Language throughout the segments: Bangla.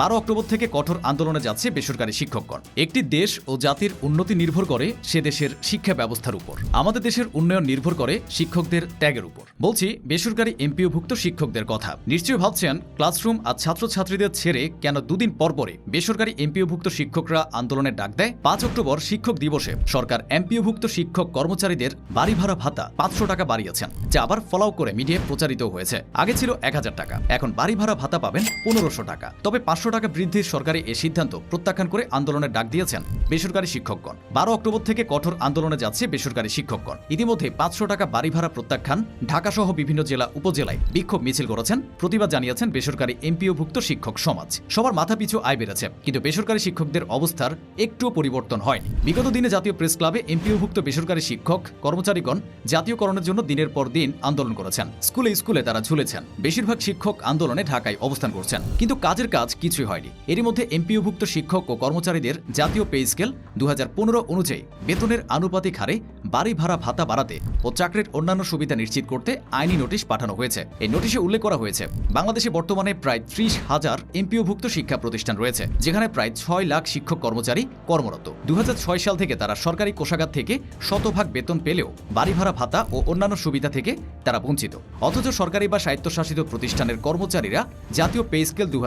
বারো অক্টোবর থেকে কঠোর আন্দোলনে যাচ্ছে বেসরকারি শিক্ষকগণ। একটি দেশ ও জাতির উন্নতি নির্ভর করে সে দেশের শিক্ষা ব্যবস্থার উপর। আমাদের দেশের উন্নয়ন নির্ভর করে শিক্ষকদের ত্যাগের উপর। বলছি, বেসরকারি এমপিওভুক্ত শিক্ষকদের কথা। নিশ্চয়ই ভাবছেন, ক্লাসরুম আর ছাত্রছাত্রীদের ছেড়ে কেন দুদিন পর পরে বেসরকারি এমপিওভুক্ত শিক্ষকরা আন্দোলনের ডাক দেয়? পাঁচ অক্টোবর শিক্ষক দিবসে সরকার এমপিওভুক্ত শিক্ষক কর্মচারীদের বাড়ি ভাড়া ভাতা পাঁচশো টাকা বাড়িয়েছেন, যা আবার ফলাও করে মিডিয়ায় প্রচারিত হয়েছে। আগে ছিল এক হাজার টাকা, এখন বাড়ি ভাড়া ভাতা পাবেন পনেরোশো টাকা। তবে পাঁচশো টাকা বৃদ্ধির সরকারি এই সিদ্ধান্ত প্রত্যাখ্যান করে আন্দোলনের ডাক দিয়েছেন বেসরকারি শিক্ষকগণ। বারো অক্টোবর থেকে কঠোর আন্দোলনে যাচ্ছে বেসরকারি শিক্ষকগণ। ইতিমধ্যে পাঁচশো টাকা বাড়ি ভাড়া প্রত্যাখ্যান ঢাকা সহ বিভিন্ন জেলা উপজেলায় বিক্ষোভ মিছিল করেছেন। প্রতিবাদ জানিয়েছেন বেসরকারি এমপিওভুক্ত শিক্ষক সমাজ। সবার মাথাপিছু আয় বেড়েছে, কিন্তু বেসরকারি শিক্ষকদের অবস্থার একটুও পরিবর্তন হয়নি। বিগত দিনে জাতীয় প্রেস ক্লাবে এমপিওভুক্ত বেসরকারি শিক্ষক কর্মচারীগণ জাতীয়করণের জন্য দিনের পর দিন আন্দোলন করেছেন। স্কুলে স্কুলে তারা ঝুলেছেন। বেশিরভাগ শিক্ষক আন্দোলনে ঢাকায় অবস্থান করছেন। কিন্তু কাজের কাজ কিছুই হয়নি। এরই মধ্যে এমপিওভুক্ত শিক্ষক ও কর্মচারীদের জাতীয় পে স্কেল দু অনুযায়ী বেতনের আনুপাতিক হারে বাড়ি ভাড়া ভাতা বাড়াতে ও চাকরির অন্যান্য সুবিধা নিশ্চিত করতে আইনি নোটিশ পাঠানো হয়েছে। এই নোটিশে উল্লেখ করা হয়েছে, বাংলাদেশে বর্তমানে প্রায় ত্রিশ হাজার এমপিওভুক্ত শিক্ষা প্রতিষ্ঠান রয়েছে, যেখানে প্রায় ছয় লাখ শিক্ষক কর্মচারী কর্মরত। দু সাল থেকে তারা সরকারি কোষাগার থেকে শতভাগ বেতন পেলেও বাড়ি ভাড়া ভাতা ও অন্যান্য সুবিধা থেকে তারা বঞ্চিত। অথচ সরকারি বা স্বায়ত্তশাসিত প্রতিষ্ঠানের কর্মচারীরা জাতীয় পে স্কেল দু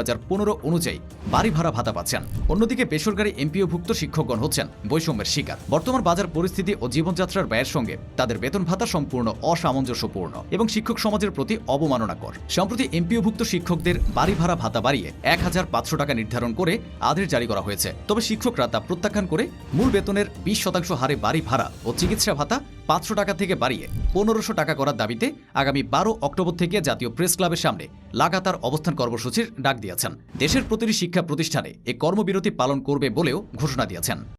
অনুযায়ী বাড়ি ভাড়া ভাতা পাচ্ছেন। অন্যদিকে বেসরকারি এমপিওভুক্ত শিক্ষকগণ হচ্ছেন বৈষম্যের শিকার। বর্তমান বাজার পরিস্থিতি ও জীবনযাত্রার ব্যয়ের সঙ্গে তাদের বেতন ভাতা সম্পূর্ণ অসামঞ্জস্যপূর্ণ এবং শিক্ষক সমাজের প্রতি অবমাননাকর। সম্প্রতি এমপিওভুক্ত শিক্ষকদের বাড়ি ভাড়া ভাতা বাড়িয়ে এক হাজার পাঁচশো টাকা নির্ধারণ করে আদেশ জারি করা হয়েছে। তবে শিক্ষকরা তা প্রত্যাখ্যান করে মূল বেতনের বিশ শতাংশ হারে বাড়ি ভাড়া ও চিকিৎসা ভাতা পাঁচশো টাকা থেকে বাড়িয়ে পনেরোশো টাকা করার দাবিতে আগামী বারো অক্টোবর থেকে জাতীয় প্রেস ক্লাবের সামনে লাগাতার অবস্থান কর্মসূচির ডাক দিয়েছেন। দেশের প্রতিটি শিক্ষা প্রতিষ্ঠানে এ কর্মবিরতি পালন করবে বলেও ঘোষণা দিয়েছেন।